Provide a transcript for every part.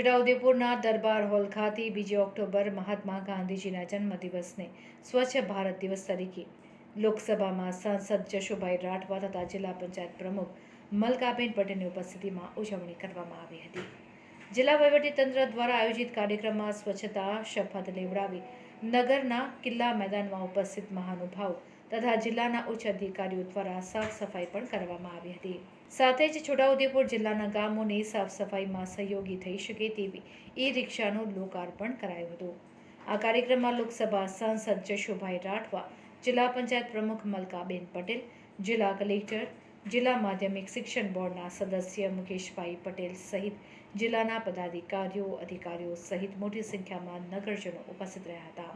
છોટાઉદેપુરના દરબાર hall ખાતે બીજી October મહાત્મા ગાંધીજીના જન્મદિવસને સ્વચ્છ ભારત દિવસ તરીકે લોકસભામાં સાંસદ જશુભાઈ રાઠવા તથા જિલ્લા પંચાયત પ્રમુખ મલકાબેન પટેલની ઉપસ્થિતિમાં ઉજવણી કરવામાં આવી હતી. જિલ્લા વહીવટીતંત્ર દ્વારા આયોજિત કાર્યક્રમમાં સ્વચ્છતા, શપથ લેવડાવી નગરના કિલ્લા મેદાનમાં ઉપસ્થિત મહાનુભાવ તથા જિલ્લાના ઉચ્ચ અધિકારીઓ દ્વારા સાફ સફાઈ પણ કરવામાં આવી હતી. સાથે જ છોટાઉદેપુર જિલ્લાના ગામોની સાફ સફાઈમાં સહયોગી થઈ શકે તેવી ઈ રિક્ષાનું લોકાર્પણ કરાયું હતું. આ કાર્યક્રમમાં લોકસભા સાંસદ જશુભાઈ રાઠવા, જિલ્લા પંચાયત પ્રમુખ મલકાબેન પટેલ, જિલ્લા કલેક્ટર, જિલ્લા માધ્યમિક શિક્ષણ બોર્ડના સદસ્ય મુકેશભાઈ પટેલ સહિત જિલ્લાના પદાધિકારીઓ, અધિકારીઓ સહિત મોટી સંખ્યામાં નગરજનો ઉપસ્થિત રહ્યા હતા.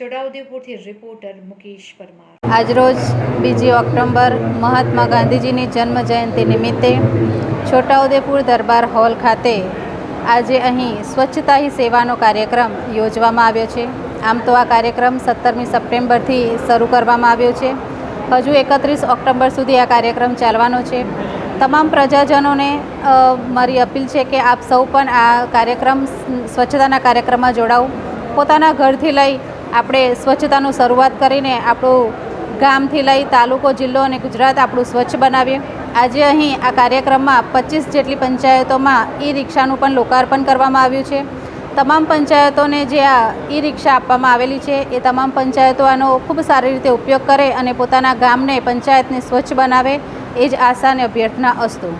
છોટાઉદેપુરથી રિપોર્ટર મુકેશ પરમાર. આજરોજ બીજી ઓક્ટોબર મહાત્મા ગાંધીજીની જન્મ જયંતિ નિમિત્તે છોટાઉદેપુર દરબાર હોલ ખાતે આજે અહીં સ્વચ્છતા હી સેવાનો કાર્યક્રમ યોજવામાં આવ્યો છે. આમ તો આ કાર્યક્રમ સત્તરમી સપ્ટેમ્બરથી શરૂ કરવામાં આવ્યો છે. હજુ એકત્રીસ ઓક્ટોબર સુધી આ કાર્યક્રમ ચાલવાનો છે. તમામ પ્રજાજનોને મારી અપીલ છે કે આપ સૌ પણ આ કાર્યક્રમ સ્વચ્છતાના કાર્યક્રમમાં જોડાઓ. પોતાના ઘરથી લઈ આપણે સ્વચ્છતાનું શરૂઆત કરીને આપણું ગામથી લઈ તાલુકો, જિલ્લો અને ગુજરાત આપણું સ્વચ્છ બનાવીએ. આજે અહીં આ કાર્યક્રમમાં પચીસ જેટલી પંચાયતોમાં ઈ રિક્ષાનું પણ લોકાર્પણ કરવામાં આવ્યું છે. તમામ પંચાયતોને જે આ ઈ રિક્ષા આપવામાં આવેલી છે, એ તમામ પંચાયતો આનો ખૂબ સારી રીતે ઉપયોગ કરે અને પોતાના ગામને પંચાયતને સ્વચ્છ બનાવે, એ જ આશા અને અભ્યર્થના અસ્તુ.